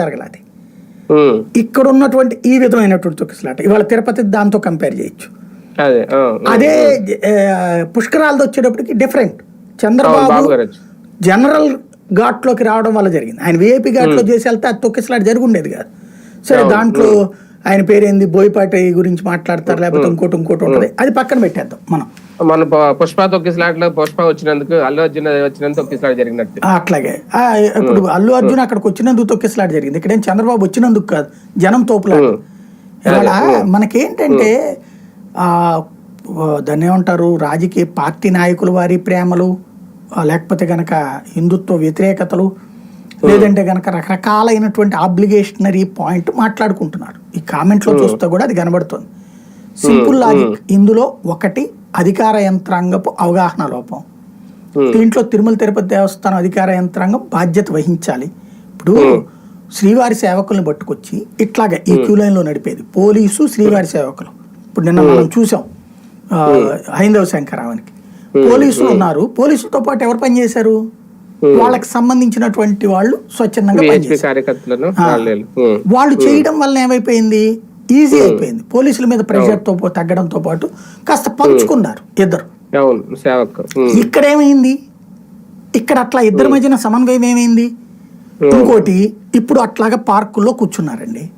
జరగల అది ఇక్కడ ఉన్నటువంటి ఈ విధమైనటువంటి తొక్కిసలాట ఇవాళ తిరుపతి దాంతో కంపేర్ చేయొచ్చు. అదే పుష్కరాలతో వచ్చేటప్పటికి డిఫరెంట్ చంద్రబాబు. జనరల్ ఘాట్లోకి రావడం వల్ల జరిగింది. ఆయన విఐపి ఘాట్లో చేసి వెళ్తే అది తొక్కిసలాట జరిగి ఉండేది కాదు. సరే దాంట్లో ఆయన పేరేంది బోయపాటి గురించి మాట్లాడతారు లేకపోతే ఇంకోటి ఇంకోటి ఉంటుంది. అది పక్కన పెట్టేద్దాం మనం. మన పుష్ప తొక్కిసలాట్లో పుష్ప వచ్చినందుకు అల్లు అర్జున్ వచ్చినందుకు తొక్కిసలాట జరిగినట్టు. ఆ, అట్లాగే. ఇప్పుడు అల్లు అర్జున్ అక్కడికి వచ్చినందుకు తొక్కిసలాట జరిగింది. ఇక్కడేం చంద్రబాబు వచ్చినందుకు కాదు జనం తోపులాట. ఇవాళ మనకేంటంటే ఆ దాన్ని ఏమంటారు రాజకీయ పార్టీ నాయకుల వారి ప్రేమలు లేకపోతే గనక హిందుత్వ వ్యతిరేకతలు లేదంటే గనక రకరకాలైనటువంటి ఆబ్లిగేషనరీ పాయింట్ మాట్లాడుకుంటున్నారు. ఈ కామెంట్లో చూస్తే కూడా అది కనబడుతుంది. సింపుల్ లాజిక్ ఇందులో ఒకటి అధికార యంత్రాంగపు అవగాహన లోపం. దీంట్లో తిరుమల తిరుపతి దేవస్థానం అధికార యంత్రాంగం బాధ్యత వహించాలి. ఇప్పుడు శ్రీవారి సేవకుల్ని పట్టుకొచ్చి ఇట్లాగే ఈ క్యూ లైన్లో నడిపేది. పోలీసు శ్రీవారి సేవకులు. ఇప్పుడు నిన్న మనం చూసాం హైందవ శంకరావానికి. పోలీసులు ఉన్నారు. పోలీసులతో పాటు ఎవరు పనిచేశారు? వాళ్ళకి సంబంధించినటువంటి వాళ్ళు స్వచ్ఛందంగా వాళ్ళు చేయడం వల్ల ఏమైపోయింది? ఈజీ అయిపోయింది. పోలీసుల మీద ప్రెషర్తో పో- తగ్గడంతో పాటు కాస్త పంచుకున్నారు ఇద్దరు. ఇక్కడ ఏమైంది ఇక్కడ అట్లా ఇద్దరి మధ్యన సమన్వయం ఏమైంది? ఇంకోటి ఇప్పుడు అట్లాగా పార్కుల్లో కూర్చున్నారండి.